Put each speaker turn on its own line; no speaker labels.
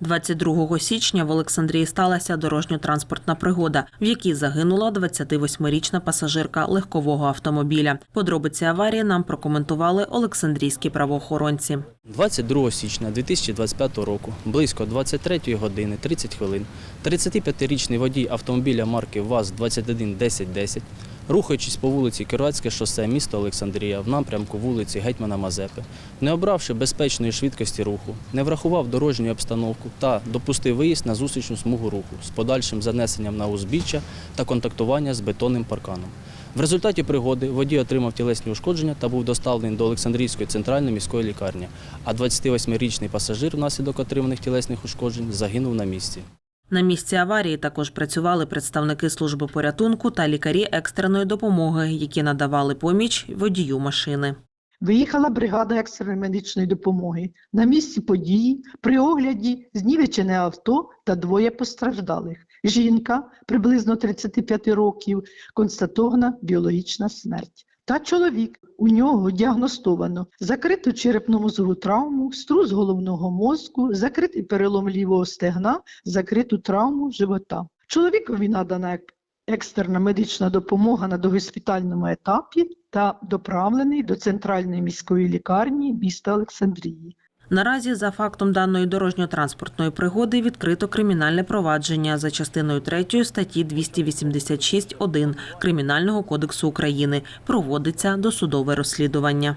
22 січня в Олександрії сталася дорожньо-транспортна пригода, в якій загинула 28-річна пасажирка легкового автомобіля. Подробиці аварії нам прокоментували олександрійські правоохоронці.
22 січня 2025 року, близько 23 години 30 хвилин, 35-річний водій автомобіля марки ВАЗ-211010, рухаючись по вулиці Кіровацьке шосе міста Олександрія в напрямку вулиці Гетьмана Мазепи, не обравши безпечної швидкості руху, не врахував дорожню обстановку та допустив виїзд на зустрічну смугу руху з подальшим занесенням на узбіччя та контактування з бетонним парканом. В результаті пригоди водій отримав тілесні ушкодження та був доставлений до Олександрійської центральної міської лікарні, а 28-річний пасажир внаслідок отриманих тілесних ушкоджень загинув на місці.
На місці аварії також працювали представники служби порятунку та лікарі екстреної допомоги, які надавали поміч водію машини.
Виїхала бригада екстреної медичної допомоги. На місці події при огляді знівечене авто та двоє постраждалих. Жінка приблизно 35 років, констатована біологічна смерть. Та чоловік у нього діагностовано закриту черепно-мозову травму, струс головного мозку, закритий перелом лівого стегна, закриту травму живота. Чоловікові надана екстерна медична допомога на догоспітальному етапі та доправлений до центральної міської лікарні міста Олександрії.
Наразі за фактом даної дорожньо-транспортної пригоди відкрито кримінальне провадження за частиною 3 статті 286.1 Кримінального кодексу України. Проводиться досудове розслідування.